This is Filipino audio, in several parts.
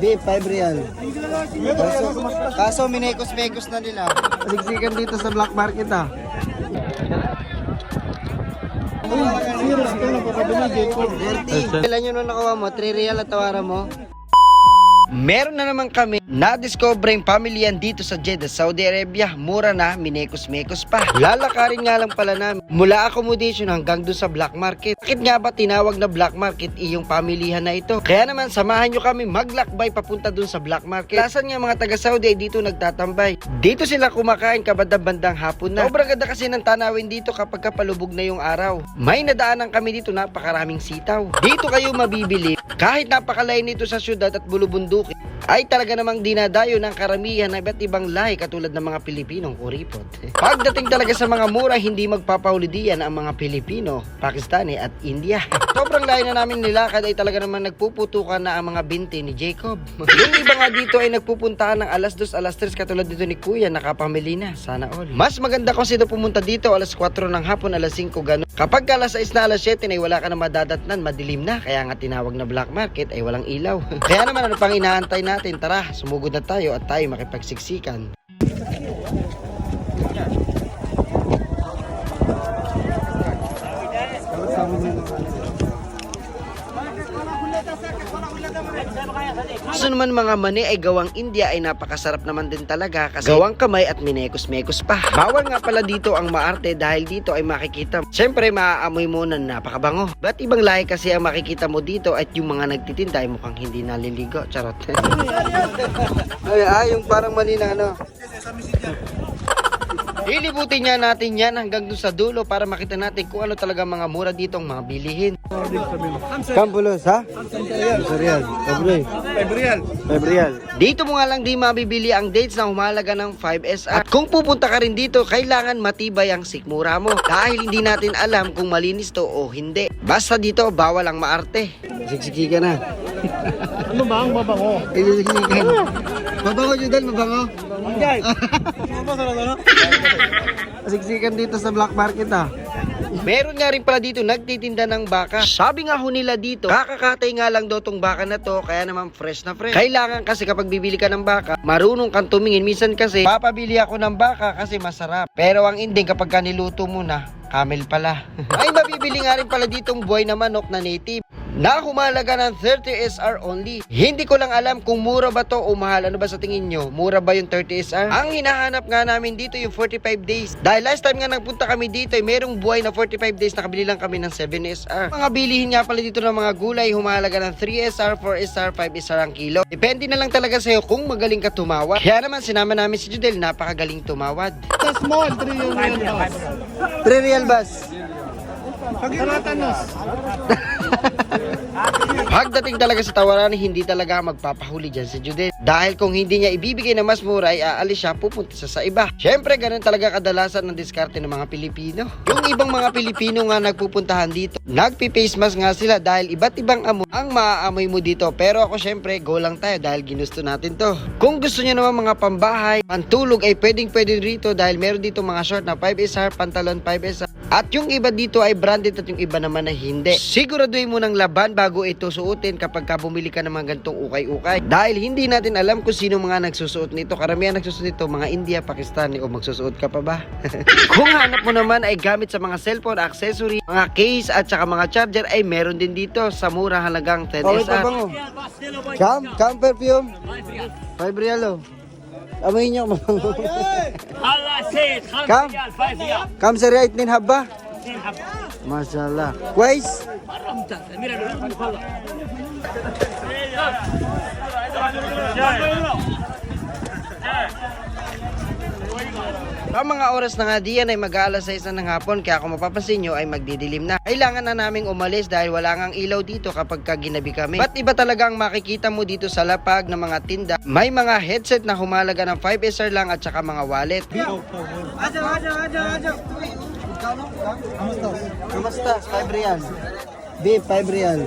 Beef, 5 real. Kaso, kaso minekos-mekos na nila. Siksikan dito sa black market ah. Dirty. Kailan yun nung nakuha mo? 3 real at tawaran mo? Meron na naman kami na-discover yung pamilyan dito sa Jeddah, Saudi Arabia. Mura na, minekos-mekos pa. Lalakarin nga lang pala namin mula accommodation hanggang doon sa black market. Bakit nga ba tinawag na black market iyong pamilihan na ito? Kaya naman samahan nyo kami maglakbay papunta doon sa black market. Lasan nga mga taga Saudi ay dito nagtatambay. Dito sila kumakain kabandang-bandang hapon na. Sobrang ganda kasi ng tanawin dito kapag kapalubog na yung araw. May nadaanan kami dito napakaraming sitaw. Dito kayo mabibili kahit napakalayo nito sa syudad at bulubundukin ay talaga namang dinadayo ng karamihan na iba't ibang lahi katulad ng mga Pilipinong kuripot. Pagdating talaga sa mga mura, hindi magpapahuli diyan ang mga Pilipino, Pakistani at India. Sobrang layo na namin nilakad ay talaga naman nagpuputukan na ang mga binti ni Jacob. Yung iba nga dito ay nagpupuntahan ng alas 2, alas 3 katulad dito ni Kuya, nakapamili na. Sana all. Mas maganda kasi daw pumunta dito alas 4 ng hapon, alas 5 ganun. Kapag ka alas 6 na alas 7 ay wala ka na madadatnan, madilim na. Kaya nga tinawag na black market ay walang ilaw. Kaya naman ano pang inaantay natin? Tara, sumugod na tayo at tayo makipagsiksikan. Gusto naman mga mani ay gawang India ay napakasarap naman din talaga kasi gawang kamay at minekos-mekos pa. Bawal nga pala dito ang maarte dahil dito ay makikita. Siyempre maaamoy mo na napakabango. Ba't ibang lahi kasi ang makikita mo dito at yung mga nagtitinda ay mukhang hindi naliligo. Charot. ay, ay, yung parang mani na ano. Ilibutin niya natin yan hanggang dun sa dulo para makita natin kung ano talaga mga mura dito ang mga bilihin. Kampulos, ha? Real. Kabre. Gabriel. Dito mo nga lang di mabibili ang dates na humalaga ng 5SR. At kung pupunta ka rin dito, kailangan matibay ang sikmura mo. Dahil hindi natin alam kung malinis to o hindi. Basta dito, bawal ang maarte. Siksiki ka na. Ano ba ang babango? Siksiki ka na. Mabango, Judel, mabango. Anjay. Ano ba sa ano? Siksikan dito sa black market ah. Meron nga rin pala dito nagtitinda ng baka. Sabi nga ho nila dito, kakakatay nga lang daw tong baka na to, kaya naman fresh na fresh. Kailangan kasi kapag bibili ka ng baka, marunong kang tumingin. Minsan kasi, papabili ako ng baka kasi masarap. Pero ang ending kapag ka niluto mo na, camel pala. Ay, mabibili nga rin pala ditong buhay na manok na native na humalaga ng 30 SR only. Hindi ko lang alam kung mura ba to o mahal. Ano ba sa tingin nyo? Mura ba yung 30 SR? Ang hinahanap nga namin dito yung 45 days. Dahil last time nga nagpunta kami dito, ay merong buhay na 45 days nakabili lang kami ng 7 SR. Mga bilihin nga pala dito ng mga gulay, humalaga ng 3 SR, 4 SR, 5 SR ang kilo. Depende na lang talaga sa'yo kung magaling ka tumawad. Kaya naman sinama namin si Judel, napakagaling tumawad. Sa small, 3 yung real boss. 3 real bus. Taratanos. Pagdating talaga sa tawaran, hindi talaga magpapahuli dyan si Judith. Dahil kung hindi niya ibibigay na mas mura, ay aalis siya, pupunta siya sa iba. Siyempre, ganun talaga kadalasan ng diskarte ng mga Pilipino. Yung ibang mga Pilipino nga nagpupuntahan dito, nagpi-face mask nga sila dahil iba't ibang amoy ang maaamoy mo dito. Pero ako syempre, go lang tayo dahil ginusto natin to. Kung gusto niyo naman mga pambahay, pantulog ay pwedeng pwede rito dahil meron dito mga short na 5SR, pantalon 5SR. At yung iba dito ay branded at yung iba naman ay hindi. Siguraduhin mo ng laban bago ito suotin kapag ka bumili ka ng mga gantong ukay-ukay. Dahil hindi natin alam kung sino mga nagsusuot nito. Karamihan nagsusuot nito mga India, Pakistani o magsusuot ka pa ba? kung hanap mo naman ay gamit sa mga cellphone, accessory, mga case at saka mga charger ay meron din dito sa mura halagang 10 SR. Cam, cam perfume. 5 real oh. Ama inyo mo. Ala se, kam Kam sa right nin haba? Masyaallah. Kuwais? Mira, mira, mira. Ang mga oras na nga diyan ay mag-aalas 6 na ng hapon kaya kung mapapansin nyo ay magdidilim na. Kailangan na naming umalis dahil wala ngang ilaw dito kapag ka ginabi kami. Ba't iba talaga ang makikita mo dito sa lapag ng mga tinda? May mga headset na humalaga ng 5 SR lang at saka mga wallet. Ajo, ajo, ajo, ajo. Kamusta? 5 real. Beef, 5 real.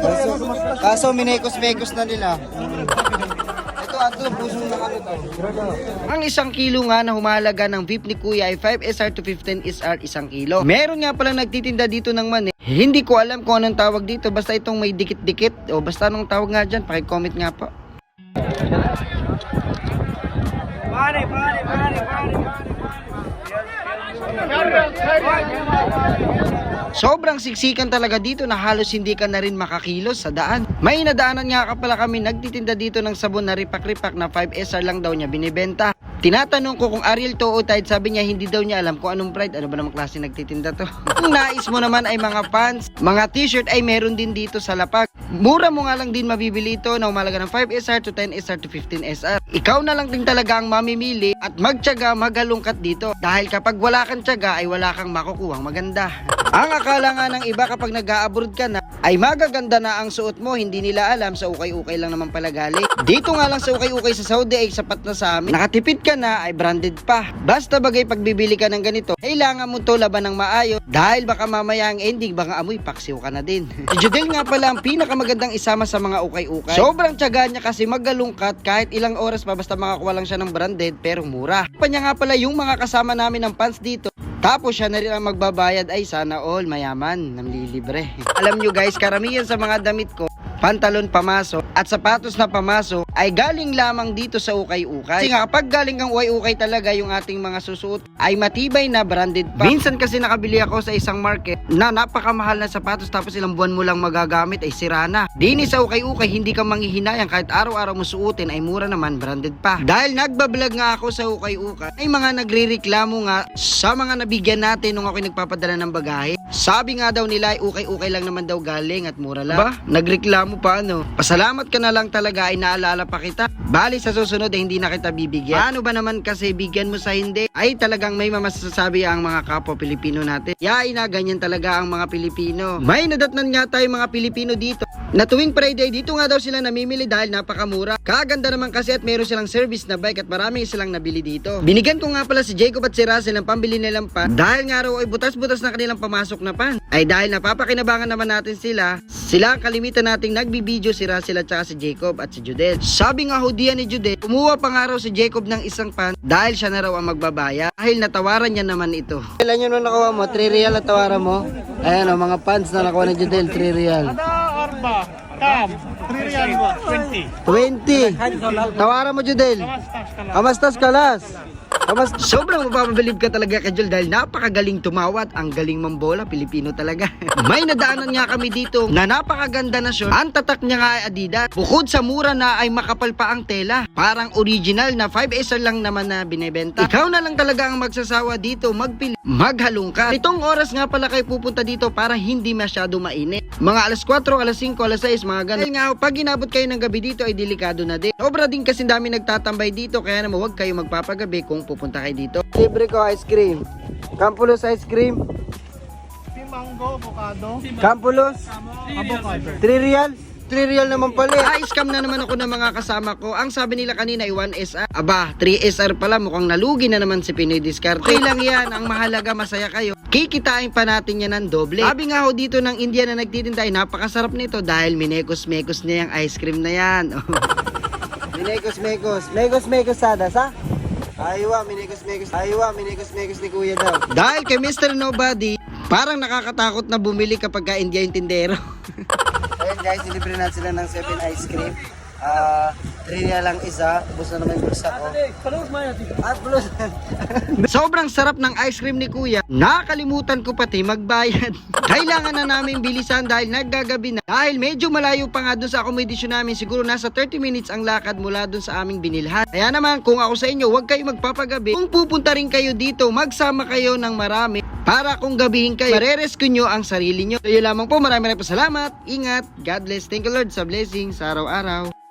Kaso, kaso minekos-mekos na nila. Ang isang kilo nga na humalaga ng beef ni Kuya ay 5 SR to 15 SR isang kilo. Meron nga pala nagtitinda dito ng mani Hindi ko alam kung anong tawag dito. Basta itong may dikit-dikit. O basta anong tawag nga dyan. Pakicomment nga po. Sobrang siksikan talaga dito na halos hindi ka na rin makakilos sa daan. May nadaanan nga ka pala kami nagtitinda dito ng sabon na ripak-ripak na 5SR lang daw niya binibenta. Tinatanong ko kung Ariel to o Tide, sabi niya hindi daw niya alam kung anong bride. Ano ba namang klase nagtitinda to? kung nais mo naman ay mga pants, mga t-shirt ay meron din dito sa lapag. Mura mo nga lang din mabibili ito na umalaga ng 5SR to 10SR to 15SR. Ikaw na lang din talaga ang mamimili at magtyaga maghalungkat dito. Dahil kapag wala kang tyaga ay wala kang makukuhang maganda. Ang akala nga ng iba kapag nag-a-abroad ka na ay magaganda na ang suot mo, hindi nila alam sa ukay-ukay lang naman pala galing. Dito nga lang sa ukay-ukay sa Saudi ay sapat na sa amin. Nakatipid ka na ay branded pa. Basta bagay pagbibili ka ng ganito, kailangan mo to laban ng maayos dahil baka mamaya ang ending baka amoy paksiw ka na din. si Judel nga pala ang pinakamagandang isama sa mga ukay-ukay. Sobrang tiyaga niya kasi magalungkat kahit ilang oras pa basta makakuha lang siya ng branded pero mura. Pa nga pala yung mga kasama namin ng pants dito tapos siya na rin ang magbabayad ay sana all mayaman, namlilibre. Alam nyo guys, karamihan sa mga damit ko, pantalon pamaso at sapatos na pamaso ay galing lamang dito sa ukay-ukay. Kasi nga kapag galing kang ukay-ukay talaga yung ating mga susuot ay matibay na branded pa. Minsan kasi nakabili ako sa isang market na napakamahal na sapatos tapos ilang buwan mo lang magagamit ay sira na. Dini sa ukay-ukay hindi ka manghihinayang kahit araw-araw mo suotin ay mura naman branded pa. Dahil nagbablog nga ako sa ukay-ukay ay mga nagrereklamo nga sa mga nabigyan natin nung ako nagpapadala ng bagahe. Sabi nga daw nila ay ukay-ukay lang naman daw galing at mura lang. Ba? Nagreklamo pa ano? Pasalamat ka na lang talaga ay naalala pa kita. Bali sa susunod ay hindi na kita bibigyan. Ano ba naman kasi bigyan mo sa hindi? Ay talagang may mamasasabi ang mga kapwa Pilipino natin. Yay na ganyan talaga ang mga Pilipino. May nadatnan nga tayo mga Pilipino dito na tuwing Friday dito nga daw sila namimili dahil napakamura. Kaganda naman kasi at meron silang service na bike at marami silang nabili dito. Binigyan ko nga pala si Jacob at si Russell ng pambili nilang pan dahil nga raw ay butas-butas na kanilang pamasok na pan. Ay dahil napapakinabangan naman natin sila, sila ang kalimitan nating nagbibideo si Russell at saka si Jacob at si Judel. Sabi nga hudiyan ni Judel, kumuha pa nga raw si Jacob ng isang pan dahil siya na raw ang magbabaya dahil natawaran niya naman ito. Ilan yun nung nakuha mo? 3 real at tawaran mo? Ayan o, mga pants na nakuha ni Judel, 3 real. 3 real. 20. 20. Tawaran mo, Judel. Amastas kalas. Amas Sobrang mapapabilib ka talaga kay Jul dahil napakagaling tumawat. Ang galing mambola, Pilipino talaga. May nadaanan nga kami dito na napakaganda na short. Ang tatak niya nga ay Adidas. Bukod sa mura na ay makapal pa ang tela. Parang original na 5SR lang naman na binebenta. Ikaw na lang talaga ang magsasawa dito magpili. Maghalong ka. Itong oras nga pala kayo pupunta dito para hindi masyado mainit. Mga alas 4, alas 5, alas 6, mga ganun. Nga, pag inabot kayo ng gabi dito ay delikado na din. Sobra din kasi dami nagtatambay dito kaya naman huwag kayo magpapagabi kung pupunta kayo dito. Libre ko ice cream. Campulos ice cream. Si Mango, avocado. Campulos. Avocado. 3 real? 3 real naman pala. Ah, scam na naman ako ng mga kasama ko. Ang sabi nila kanina ay 1SR. Aba, 3SR pala. Mukhang nalugi na naman si Pinoy Discard. Okay lang yan. Ang mahalaga, masaya kayo. Kikitain pa natin yan ng doble. Sabi nga ho dito ng India na nagtitinda ay napakasarap nito dahil minekos-mekos niya yung ice cream na yan. minekos-mekos. Mekos-mekos sadas ha? Aywa, minekos-mekos. Aywa, minekos-mekos ni kuya daw. Dahil kay Mr. Nobody, parang nakakatakot na bumili kapag ka India yung tindero. Ayun guys, nilibre natin sila ng 7 ice cream. Ah, 3 real lang isa. Ubus na naman yung bulsa ko. Ah, plus. Sobrang sarap ng ice cream ni Kuya. Nakalimutan ko pati magbayad. Kailangan na namin bilisan dahil naggagabi na. Dahil medyo malayo pa nga dun sa accommodation namin. Siguro nasa 30 minutes ang lakad mula dun sa aming binilhan. Kaya naman, kung ako sa inyo, huwag kayo magpapagabi. Kung pupunta rin kayo dito, magsama kayo ng marami. Para kung gabihin kayo, marerescue nyo ang sarili nyo. So yun lamang po, maraming maraming po salamat. Ingat. God bless. Thank you Lord sa blessing sa araw-araw.